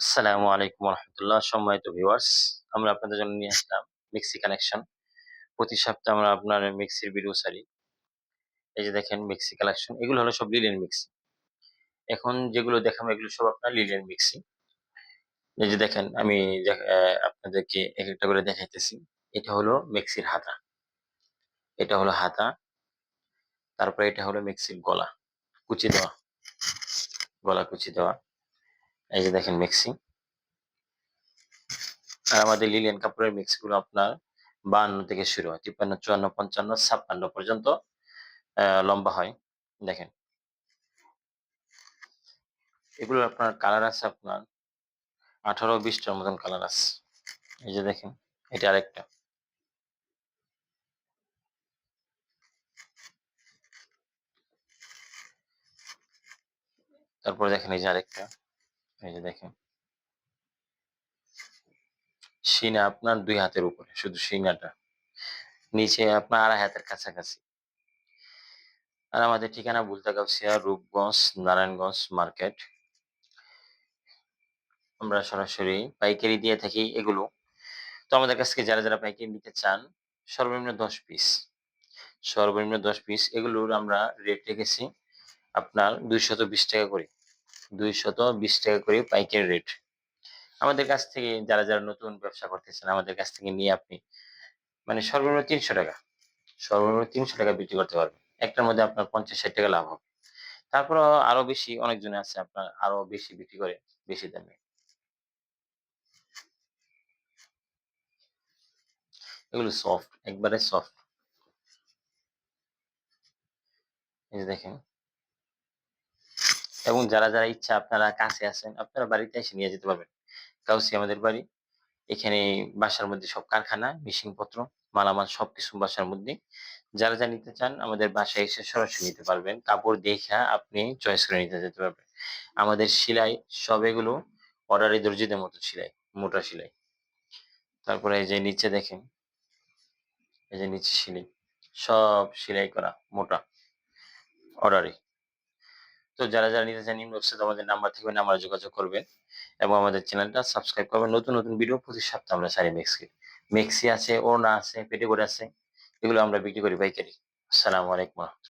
আসসালামু আলাইকুম রহমতুল্লাহ সম্মানিত ভিউয়ার্স আমরা আপনাদের জন্য নিয়ে আসলাম মিক্সি কালেকশন প্রতি সপ্তাহে আমরা আপনার মিক্সির ভিডিও ছাড়ি। এই যে দেখেন মিক্সি কালেকশন এগুলো হলো সব লিলেন মিক্সি এখন যেগুলো দেখাম এগুলো সব আপনার লিলেন মিক্সি এই যে দেখেন, আমি আপনাদেরকে এক একটা করে দেখাইতেছি। এটা হলো মিক্সির হাতা। এটা হলো হাতা। তারপরে এটা হলো মিক্সির গলা। কুচি দেওয়া। গলা কুচি দেওয়া। এই যে দেখেন মিক্সি আর আমাদের লিলিয়ান কাপড়ের মিক্সগুলো আপনার বান্ন থেকে শুরু হয়, তিপ্পান্ন, চুয়ান্ন, পঞ্চান্ন, ছাপ্পান্ন পর্যন্ত লম্বা হয়। দেখেন। এগুলো আপনার কালার আছে আপনার আঠারো বিশটার মতন কালার আছে। এই যে দেখেন, এটা আরেকটা। তারপরে দেখেন এই যে আরেকটা। এই যে দেখেন। সিনা আপনার দুই হাতের উপরে, শুধু সিনাটা নিচে আপনার আড়াই হাতের কাছাকাছি। আর আমাদের ঠিকানা বলতে বুলতাগাউসিয়া, রূপগঞ্জ, নারায়ণগঞ্জ মার্কেট। আমরা সরাসরি পাইকারি দিয়ে থাকি এগুলো। তো আমাদের কাছ থেকে যারা যারা পাইকারি নিতে চান, সর্বনিম্ন দশ পিস। সর্বনিম্ন দশ পিস, এগুলোর আমরা রেট রেখেছি আপনার দুইশত বিশ টাকা করে। দুইশত বিশ টাকা করে পাইকারি রেট আমাদের কাছ থেকে যারা যারা নতুন ব্যবসা করতেছেন, আমাদের কাছ থেকে নিয়ে আপনি মানে সর্বনিম্ন তিনশো টাকা, সর্বনিম্ন তিনশো টাকা বিক্রি করতে পারবেন। একটার মধ্যে আপনার পঞ্চাশ ষাট টাকা লাভ হবে। তারপর আরও বেশি, অনেকজনে আছে আপনার আরও বেশি বিক্রি করে বেশি দামে। এগুলো সফট একবারে সফট দেখেন। এবং যারা যারা ইচ্ছা আপনারা কাছে আছেন, আপনারা বাড়িতে এসে নিয়ে যেতে পারবেন। কাউসি আমাদের বাড়ি। এখানে বাসার মধ্যে সব কারখানা মেশিন পত্র, মালামাল সবকিছু বাসার মধ্যে। যারা যা নিতে চান, আমাদের বাসায় এসে সরাসরি নিতে পারবেন। কাপড় দেখা আপনি চয়েস করে নিতে যেতে পারবেন। আমাদের সেলাই সব এগুলো অর্ডারে দর্জিদের মতো সেলাই, মোটা সেলাই। তারপরে এই যে নিচে দেখেন, এই যে নিচে সেলাই, সব সেলাই করা মোটা অর্ডারে তো যারা যারা নিতে চান ইনবক্সে আমাদের নাম্বার থেকে নাম্বার যোগাযোগ করবেন। এবং আমাদের চ্যানেলটা সাবস্ক্রাইব করবেন। নতুন নতুন ভিডিও প্রতি সপ্তাহে আমরা সারি মেক্সি মেক্সি আছে ওড়না আছে পেটিকোট আছে, এগুলো আমরা বিক্রি করি পাইকারি। আসসালামু আলাইকুম।